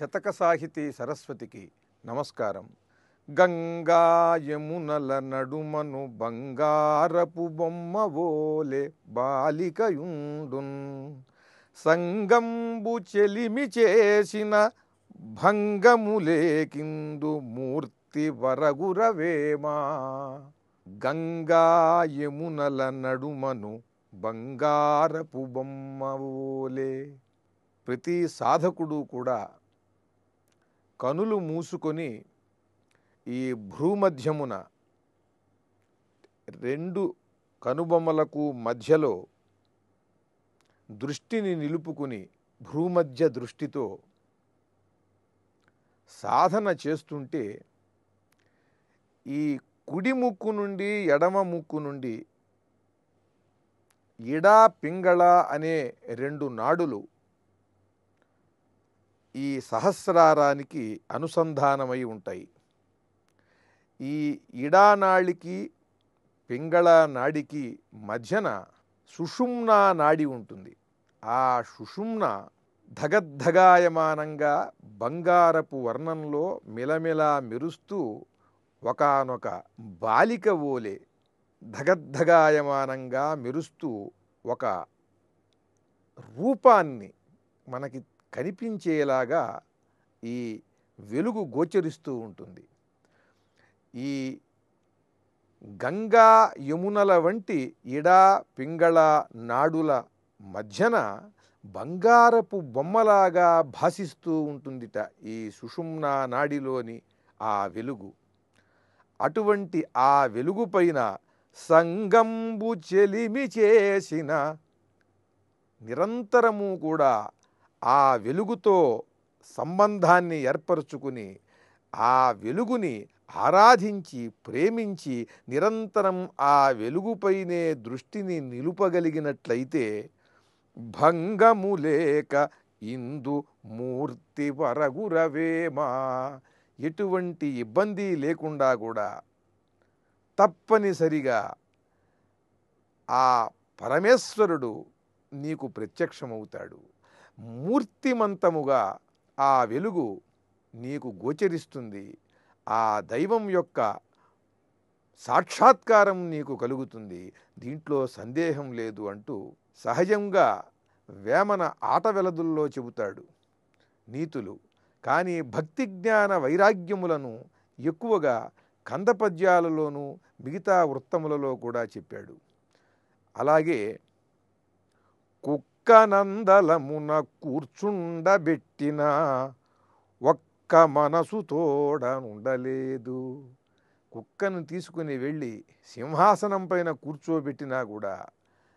శతక సాహితీ సరస్వతికి నమస్కారం. గంగా యమునల నడుమను బంగారపు బొమ్మ ఓలే బాలికయుండున్. సంగంబు చెలిమి చేసిన భంగములేకిందు మూర్తి వరగురవేమా. గంగా యమునల నడుమను బంగారపు బొమ్మ ఓలే ప్రతి సాధకుడు కూడా కనులు మూసుకొని ఈ భ్రూమధ్యమున రెండు కనుబొమ్మలకు మధ్యలో దృష్టిని నిలుపుకుని భ్రూమధ్య దృష్టితో సాధన చేస్తుంటే ఈ కుడి ముక్కు నుండి ఎడమ ముక్కు నుండి ఇడా పింగళ అనే రెండు నాడులు ఈ సహస్రారానికి అనుసంధానమై ఉంటాయి. ఈ ఇడానాళికి పింగళ నాడికి మధ్యన సుషుమ్నా నాడి ఉంటుంది. ఆ సుషుమ్న ధగద్ధగాయమానంగా బంగారపు వర్ణంలో మిలమిలా మెరుస్తూ ఒకనొక బాలిక ఓలే ధగద్ధగాయమానంగా మెరుస్తూ ఒక రూపాన్ని మనకి కనిపించేలాగా ఈ వెలుగు గోచరిస్తూ ఉంటుంది. ఈ గంగా యమునల వంటి ఇడా పింగళ నాడుల మధ్యన బంగారపు బొమ్మలాగా భాసిస్తూ ఉంటుందిట ఈ సుషుమ్నా నాడిలోని ఆ వెలుగు. అటువంటి ఆ వెలుగుపైన సంగంబు చెలిమి చేసిన నిరంతరము కూడా ఆ వెలుగుతో సంబంధాన్ని ఏర్పరచుకుని ఆ వెలుగుని ఆరాధించి ప్రేమించి నిరంతరం ఆ వెలుగుపైనే దృష్టిని నిలుపగలిగినట్లయితే భంగము లేక ఇందు మూర్తి వరగురవేమా ఎటువంటి ఇబ్బంది లేకుండా కూడా తప్పనిసరిగా ఆ పరమేశ్వరుడు నీకు ప్రత్యక్షమవుతాడు. మూర్తిమంతముగా ఆ వెలుగు నీకు గోచరిస్తుంది. ఆ దైవం యొక్క సాక్షాత్కారం నీకు కలుగుతుంది. దీంట్లో సందేహం లేదు అంటూ సహజంగా వేమన ఆట వెలదుల్లో చెబుతాడు నీతులు. కానీ భక్తి జ్ఞాన వైరాగ్యములను ఎక్కువగా కందపద్యాలలోనూ మిగతా వృత్తములలో కూడా చెప్పాడు. అలాగే కుక్కనందలమున కూర్చుండబెట్టిన ఒక్క మనసు తోడనుండలేదు. కుక్కను తీసుకుని వెళ్ళి సింహాసనం పైన కూర్చోబెట్టినా కూడా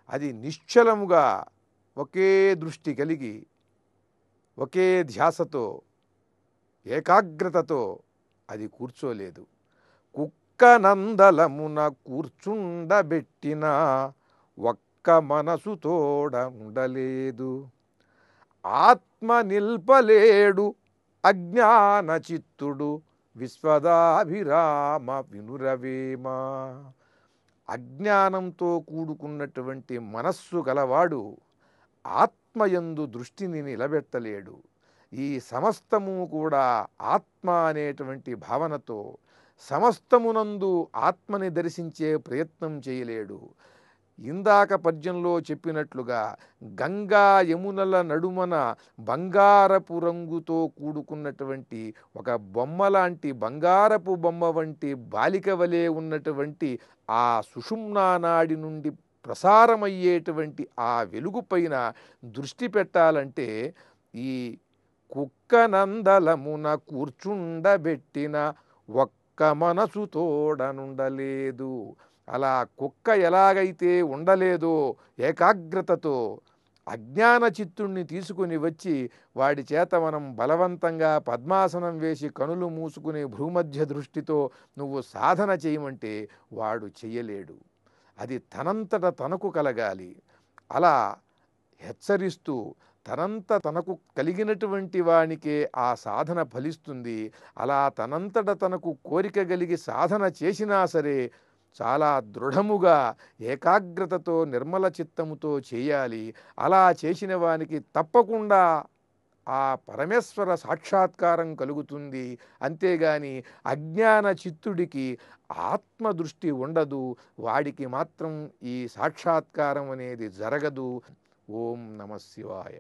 అది నిశ్చలముగా ఒకే దృష్టి కలిగి ఒకే ధ్యాసతో ఏకాగ్రతతో అది కూర్చోలేదు. కుక్కనందలమున కూర్చుండబెట్టిన ఒక్క మనసు తోడండలేదు. ఆత్మ నిల్పలేడు అజ్ఞాన చిత్తుడు విశ్వదాభిరామ వినురవేమ. అజ్ఞానంతో కూడుకున్నటువంటి మనస్సు గలవాడు ఆత్మయందు దృష్టిని నిలబెట్టలేడు. ఈ సమస్తము కూడా ఆత్మ అనేటువంటి భావనతో సమస్తమునందు ఆత్మని దర్శించే ప్రయత్నం చేయలేడు. ఇందాక పద్యంలో చెప్పినట్లుగా గంగా యమునల నడుమన బంగారపు రంగుతో కూడుకున్నటువంటి ఒక బొమ్మ లాంటి బంగారపు బొమ్మ వంటి బాలిక వలె ఉన్నటువంటి ఆ సుషుమ్నా నాడి నుండి ప్రసారమయ్యేటువంటి ఆ వెలుగు పైన దృష్టి పెట్టాలంటే ఈ కుక్కనందలమున కూర్చుండబెట్టిన ఒక్క మనసు తోడనుండలేదు. అలా కుక్క ఎలాగైతే ఉండలేదో ఏకాగ్రతతో అజ్ఞాన చిత్తుణ్ణి తీసుకుని వచ్చి వాడి చేత మనం బలవంతంగా పద్మాసనం వేసి కనులు మూసుకునే భూమధ్య దృష్టితో నువ్వు సాధన చేయమంటే వాడు చెయ్యలేడు. అది తనంతట తనకు కలగాలి. అలా హెచ్చరిస్తూ తనంత తనకు కలిగినటువంటి వానికే ఆ సాధన ఫలిస్తుంది. అలా తనంతట తనకు కోరిక కలిగి సాధన చేసినా సరే చాలా దృఢముగా ఏకాగ్రతతో నిర్మల చిత్తముతో చేయాలి. అలా చేసిన వానికి తప్పకుండా ఆ పరమేశ్వర సాక్షాత్కారం కలుగుతుంది. అంతేగాని అజ్ఞాన చిత్తుడికి ఆత్మదృష్టి ఉండదు. వాడికి మాత్రం ఈ సాక్షాత్కారం అనేది జరగదు. ఓం నమ శివాయ.